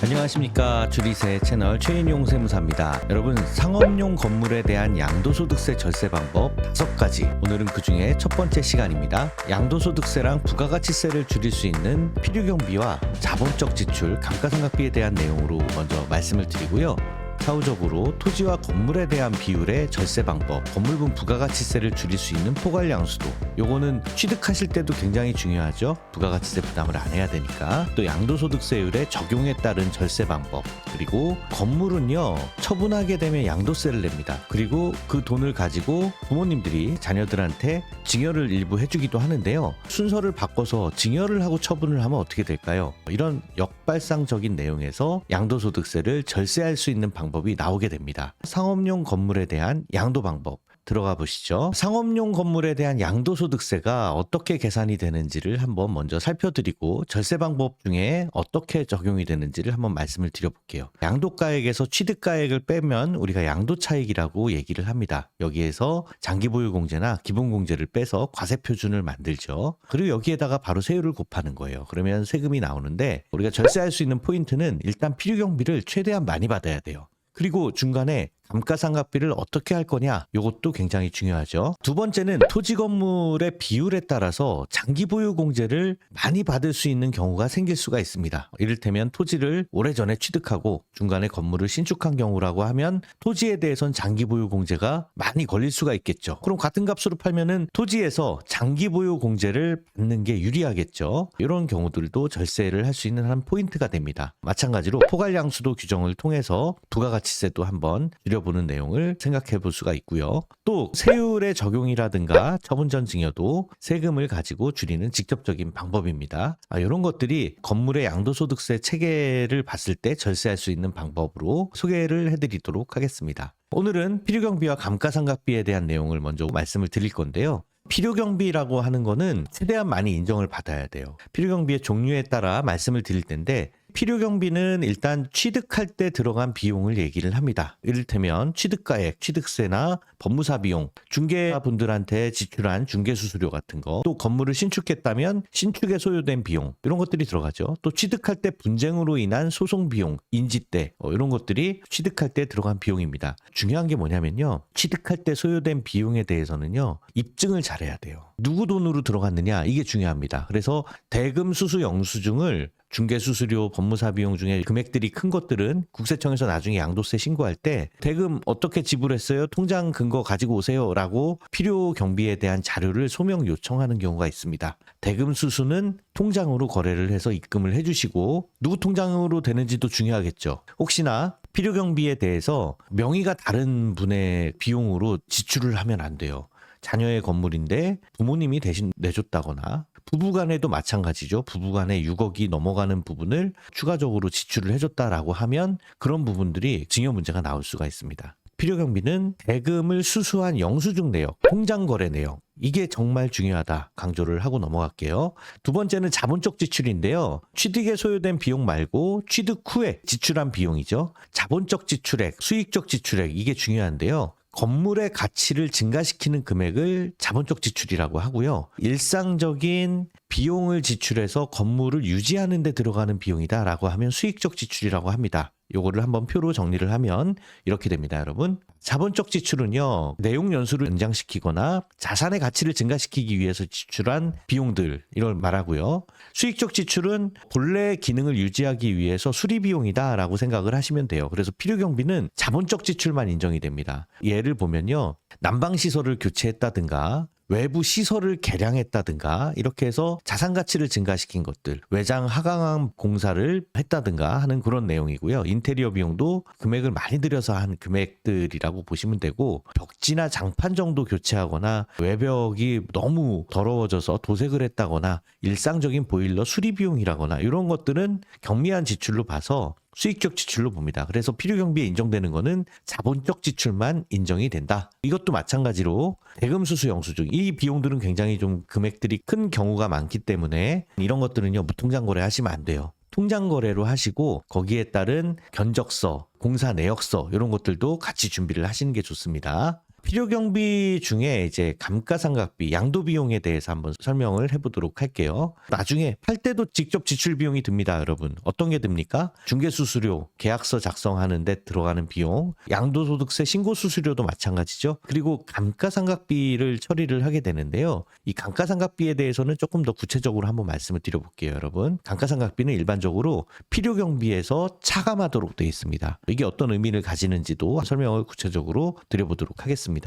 안녕하십니까 주리세 채널 최인용 세무사입니다. 여러분 상업용 건물에 대한 양도소득세 절세 방법 다섯 가지 오늘은 그 중에 첫 번째 시간입니다. 양도소득세랑 부가가치세를 줄일 수 있는 필요경비와 자본적 지출 감가상각비에 대한 내용으로 먼저 말씀을 드리고요. 차후적으로 토지와 건물에 대한 비율의 절세 방법, 건물분 부가가치세를 줄일 수 있는 포괄 양수도. 요거는 취득하실 때도 굉장히 중요하죠. 부가가치세 부담을 안 해야 되니까. 또 양도소득세율의 적용에 따른 절세 방법. 그리고 건물은요 처분하게 되면 양도세를 냅니다. 그리고 그 돈을 가지고 부모님들이 자녀들한테 증여를 일부 해주기도 하는데요. 순서를 바꿔서 증여를 하고 처분을 하면 어떻게 될까요? 이런 역발상적인 내용에서 양도소득세를 절세할 수 있는 방법 이 나오게 됩니다. 상업용 건물에 대한 양도 방법. 들어가 보시죠. 상업용 건물에 대한 양도소득세가 어떻게 계산이 되는지를 한번 먼저 살펴드리고 절세 방법 중에 어떻게 적용이 되는지를 한번 말씀을 드려볼게요. 양도가액에서 취득가액을 빼면 우리가 양도차익이라고 얘기를 합니다. 여기에서 장기보유공제나 기본공제를 빼서 과세표준을 만들죠. 그리고 여기에다가 바로 세율을 곱하는 거예요. 그러면 세금이 나오는데 우리가 절세할 수 있는 포인트는 일단 필요경비를 최대한 많이 받아야 돼요. 그리고 중간에 감가상각비를 어떻게 할 거냐 이것도 굉장히 중요하죠. 두 번째는 토지 건물의 비율에 따라서 장기 보유 공제를 많이 받을 수 있는 경우가 생길 수가 있습니다. 이를테면 토지를 오래전에 취득하고 중간에 건물을 신축한 경우라고 하면 토지에 대해선 장기 보유 공제가 많이 걸릴 수가 있겠죠. 그럼 같은 값으로 팔면은 토지에서 장기 보유 공제를 받는 게 유리하겠죠. 이런 경우들도 절세를 할 수 있는 한 포인트가 됩니다. 마찬가지로 포괄 양수도 규정을 통해서 부가가치세도 한번 줄여 보는 내용을 생각해 볼 수가 있고요. 또 세율의 적용이라든가 처분 전 증여도 세금을 가지고 줄이는 직접적인 방법입니다. 아, 이런 것들이 건물의 양도소득세 체계를 봤을 때 절세할 수 있는 방법으로 소개를 해드리도록 하겠습니다. 오늘은 필요경비와 감가상각비에 대한 내용을 먼저 말씀을 드릴 건데요. 필요경비라고 하는 거는 최대한 많이 인정을 받아야 돼요. 필요경비의 종류에 따라 말씀을 드릴 텐데 필요 경비는 일단 취득할 때 들어간 비용을 얘기를 합니다. 이를테면 취득가액, 취득세나 법무사 비용, 중개분들한테 지출한 중개수수료 같은 거, 또 건물을 신축했다면 신축에 소요된 비용, 이런 것들이 들어가죠. 또 취득할 때 분쟁으로 인한 소송 비용, 인지대, 어, 이런 것들이 취득할 때 들어간 비용입니다. 중요한 게 뭐냐면요. 취득할 때 소요된 비용에 대해서는요, 입증을 잘해야 돼요. 누구 돈으로 들어갔느냐, 이게 중요합니다. 그래서 대금 수수 영수증을 중개 수수료, 법무사 비용 중에 금액들이 큰 것들은 국세청에서 나중에 양도세 신고할 때 대금 어떻게 지불했어요? 통장 근거 가지고 오세요라고 필요 경비에 대한 자료를 소명 요청하는 경우가 있습니다. 대금 수수는 통장으로 거래를 해서 입금을 해주시고 누구 통장으로 되는지도 중요하겠죠. 혹시나 필요 경비에 대해서 명의가 다른 분의 비용으로 지출을 하면 안 돼요. 자녀의 건물인데 부모님이 대신 내줬다거나 부부간에도 마찬가지죠. 부부간에 6억이 넘어가는 부분을 추가적으로 지출을 해줬다라고 하면 그런 부분들이 증여 문제가 나올 수가 있습니다. 필요경비는 대금을 수수한 영수증 내역, 통장 거래 내역, 이게 정말 중요하다 강조를 하고 넘어갈게요. 두 번째는 자본적 지출인데요. 취득에 소요된 비용 말고 취득 후에 지출한 비용이죠. 자본적 지출액, 수익적 지출액 이게 중요한데요. 건물의 가치를 증가시키는 금액을 자본적 지출이라고 하고요. 일상적인 비용을 지출해서 건물을 유지하는 데 들어가는 비용이다라고 하면 수익적 지출이라고 합니다. 요거를 한번 표로 정리를 하면 이렇게 됩니다, 여러분. 자본적 지출은요, 내용 연수를 연장시키거나 자산의 가치를 증가시키기 위해서 지출한 비용들, 이걸 말하고요. 수익적 지출은 본래 기능을 유지하기 위해서 수리 비용이다라고 생각을 하시면 돼요. 그래서 필요경비는 자본적 지출만 인정이 됩니다. 예를 보면요, 난방시설을 교체했다든가, 외부 시설을 개량했다든가 이렇게 해서 자산 가치를 증가시킨 것들 외장 하강암 공사를 했다든가 하는 그런 내용이고요. 인테리어 비용도 금액을 많이 들여서 한 금액들이라고 보시면 되고 벽지나 장판 정도 교체하거나 외벽이 너무 더러워져서 도색을 했다거나 일상적인 보일러 수리 비용이라거나 이런 것들은 경미한 지출로 봐서 수익적 지출로 봅니다. 그래서 필요 경비에 인정되는 거는 자본적 지출만 인정이 된다. 이것도 마찬가지로 대금 수수 영수증 이 비용들은 굉장히 좀 금액들이 큰 경우가 많기 때문에 이런 것들은요 무통장 거래 하시면 안 돼요. 통장 거래로 하시고 거기에 따른 견적서, 공사 내역서 이런 것들도 같이 준비를 하시는 게 좋습니다. 필요 경비 중에 이제 감가상각비, 양도 비용에 대해서 한번 설명을 해보도록 할게요. 나중에 팔 때도 직접 지출 비용이 듭니다, 여러분. 어떤 게 듭니까? 중개 수수료, 계약서 작성하는데 들어가는 비용, 양도소득세 신고 수수료도 마찬가지죠. 그리고 감가상각비를 처리를 하게 되는데요. 이 감가상각비에 대해서는 조금 더 구체적으로 한번 말씀을 드려볼게요, 여러분. 감가상각비는 일반적으로 필요 경비에서 차감하도록 되어 있습니다. 이게 어떤 의미를 가지는지도 설명을 구체적으로 드려보도록 하겠습니다.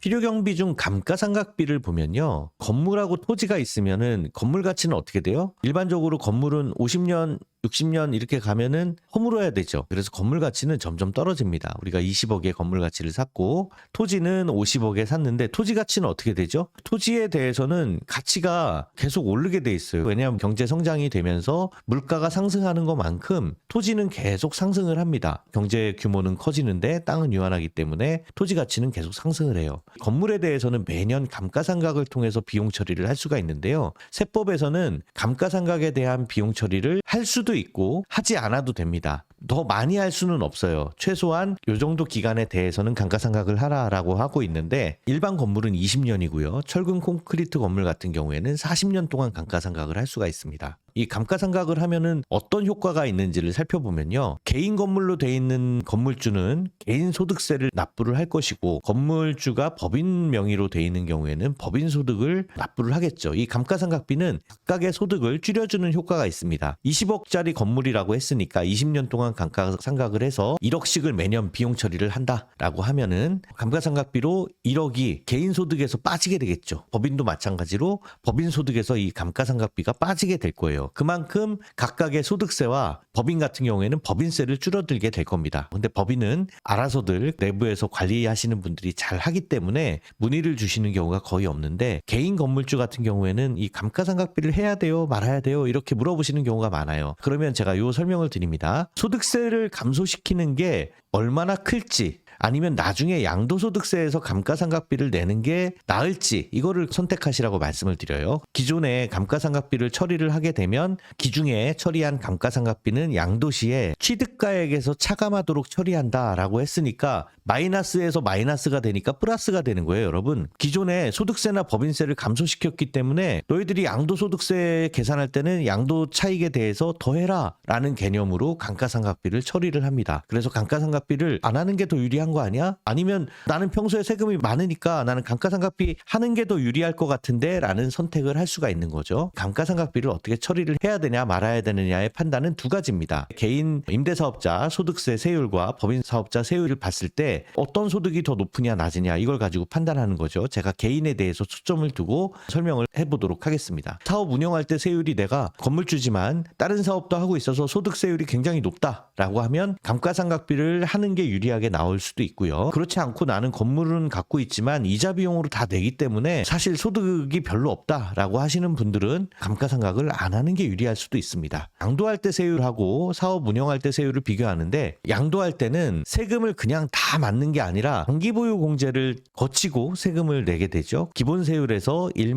필요 경비 중 감가상각비를 보면요. 건물하고 토지가 있으면은 건물 가치는 어떻게 돼요? 일반적으로 건물은 50년 60년 이렇게 가면은 허물어야 되죠. 그래서 건물 가치는 점점 떨어집니다. 우리가 20억의 건물 가치를 샀고 토지는 50억에 샀는데 토지 가치는 어떻게 되죠? 토지에 대해서는 가치가 계속 오르게 돼 있어요. 왜냐하면 경제 성장이 되면서 물가가 상승하는 것만큼 토지는 계속 상승을 합니다. 경제 규모는 커지는데 땅은 유한하기 때문에 토지 가치는 계속 상승을 해요. 건물에 대해서는 매년 감가상각을 통해서 비용 처리를 할 수가 있는데요. 세법에서는 감가상각에 대한 비용 처리를 할 수도 있고 하지 않아도 됩니다. 더 많이 할 수는 없어요. 최소한 요 정도 기간에 대해서는 감가상각을 하라라고 하고 있는데 일반 건물은 20년이고요. 철근 콘크리트 건물 같은 경우에는 40년 동안 감가상각을 할 수가 있습니다. 이 감가상각을 하면은 어떤 효과가 있는지를 살펴보면요. 개인 건물로 돼 있는 건물주는 개인 소득세를 납부를 할 것이고 건물주가 법인 명의로 돼 있는 경우에는 법인 소득을 납부를 하겠죠. 이 감가상각비는 각각의 소득을 줄여주는 효과가 있습니다. 20억짜리 건물이라고 했으니까 20년 동안 감가상각을 해서 1억씩을 매년 비용 처리를 한다라고 하면은 감가상각비로 1억이 개인 소득에서 빠지게 되겠죠. 법인도 마찬가지로 법인 소득에서 이 감가상각비가 빠지게 될 거예요. 그만큼 각각의 소득세와 법인 같은 경우에는 법인세를 줄어들게 될 겁니다. 근데 법인은 알아서들 내부에서 관리하시는 분들이 잘 하기 때문에 문의를 주시는 경우가 거의 없는데 개인 건물주 같은 경우에는 이 감가상각비를 해야 돼요, 말아야 돼요 이렇게 물어보시는 경우가 많아요. 그러면 제가 요 설명을 드립니다. 소득세를 감소시키는 게 얼마나 클지 아니면 나중에 양도소득세에서 감가상각비를 내는 게 나을지 이거를 선택하시라고 말씀을 드려요. 기존에 감가상각비를 처리를 하게 되면 기중에 처리한 감가상각비는 양도시에 취득가액에서 차감하도록 처리한다라고 했으니까 마이너스에서 마이너스가 되니까 플러스가 되는 거예요, 여러분. 기존에 소득세나 법인세를 감소시켰기 때문에 너희들이 양도소득세 계산할 때는 양도 차익에 대해서 더해라라는 개념으로 감가상각비를 처리를 합니다. 그래서 감가상각비를 안 하는 게 더 유리한 거 아니야? 아니면 나는 평소에 세금이 많으니까 나는 감가상각비 하는 게 더 유리할 것 같은데 라는 선택을 할 수가 있는 거죠. 감가상각비를 어떻게 처리를 해야 되냐 말아야 되느냐의 판단은 두 가지입니다. 개인 임대사업자 소득세 세율과 법인 사업자 세율을 봤을 때 어떤 소득이 더 높으냐 낮으냐 이걸 가지고 판단하는 거죠. 제가 개인에 대해서 초점을 두고 설명을 해보도록 하겠습니다. 사업 운영할 때 세율이 내가 건물주지만 다른 사업도 하고 있어서 소득세율이 굉장히 높다라고 하면 감가상각비를 하는 게 유리하게 나올 수도 있고요. 그렇지 않고 나는 건물은 갖고 있지만 이자 비용으로 다 내기 때문에 사실 소득이 별로 없다라고 하시는 분들은 감가상각을 안 하는 게 유리할 수도 있습니다. 양도할 때 세율하고 사업 운영할 때 세율을 비교하는데 양도할 때는 세금을 그냥 다 맞는 게 아니라 장기보유 공제를 거치고 세금을 내게 되죠. 기본 세율에서 1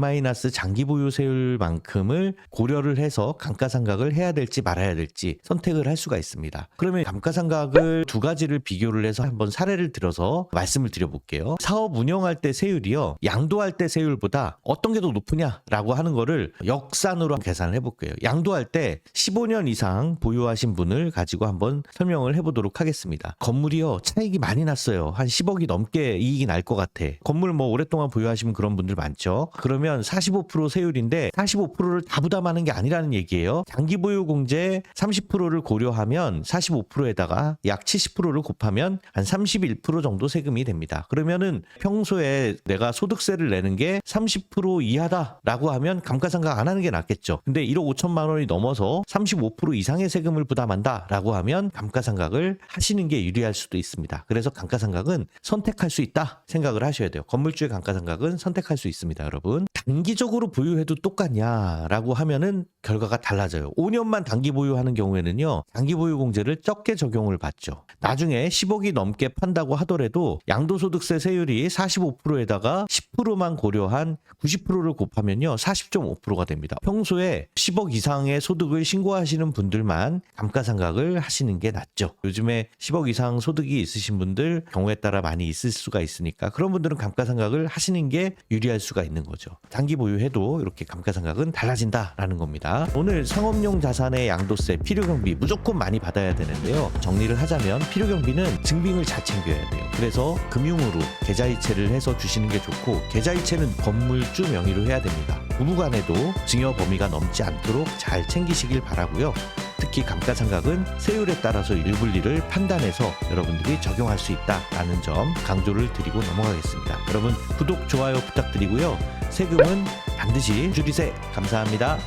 장기보유 세율만큼을 고려를 해서 감가상각을 해야 될지 말아야 될지 선택을 할 수가 있습니다. 그러면 감가상각을 두 가지를 비교를 해서 한번 사례 를 들어서 말씀을 드려볼게요. 사업 운영할 때 세율이요. 양도할 때 세율보다 어떤 게 더 높으냐라고 하는 거를 역산으로 계산을 해볼게요. 양도할 때 15년 이상 보유하신 분을 가지고 한번 설명을 해보도록 하겠습니다. 건물이요. 차익이 많이 났어요. 한 10억이 넘게 이익이 날 것 같아. 건물 뭐 오랫동안 보유하시면 그런 분들 많죠. 그러면 45% 세율인데 45%를 다 부담하는 게 아니라는 얘기예요. 장기 보유 공제 30%를 고려하면 45%에다가 약 70%를 곱하면 한31% 정도 세금이 됩니다. 그러면은 평소에 내가 소득세를 내는 게 30% 이하다라고 하면 감가상각 안 하는 게 낫겠죠. 근데 1억 5천만 원이 넘어서 35% 이상의 세금을 부담한다라고 하면 감가상각을 하시는 게 유리할 수도 있습니다. 그래서 감가상각은 선택할 수 있다 생각을 하셔야 돼요. 건물주의 감가상각은 선택할 수 있습니다, 여러분. 단기적으로 보유해도 똑같냐라고 하면은 결과가 달라져요. 5년만 단기 보유하는 경우에는요, 단기 보유 공제를 적게 적용을 받죠. 나중에 10억이 넘게 판다고 하더라도 양도소득세 세율이 45%에다가 10%만 고려한 90%를 곱하면요, 40.5%가 됩니다. 평소에 10억 이상의 소득을 신고하시는 분들만 감가상각을 하시는 게 낫죠. 요즘에 10억 이상 소득이 있으신 분들 경우에 따라 많이 있을 수가 있으니까 그런 분들은 감가상각을 하시는 게 유리할 수가 있는 거죠. 단기 보유해도 이렇게 감가상각은 달라진다라는 겁니다. 오늘 상업용 자산의 양도세, 필요경비 무조건 많이 받아야 되는데요. 정리를 하자면 필요경비는 증빙을 잘 챙겨야 돼요. 그래서 금융으로 계좌이체를 해서 주시는 게 좋고 계좌이체는 건물주 명의로 해야 됩니다. 부부간에도 증여 범위가 넘지 않도록 잘 챙기시길 바라고요. 특히 감가상각은 세율에 따라서 일분리를 판단해서 여러분들이 적용할 수 있다라는 점 강조를 드리고 넘어가겠습니다. 여러분 구독, 좋아요 부탁드리고요. 세금은 반드시 줄이세 감사합니다.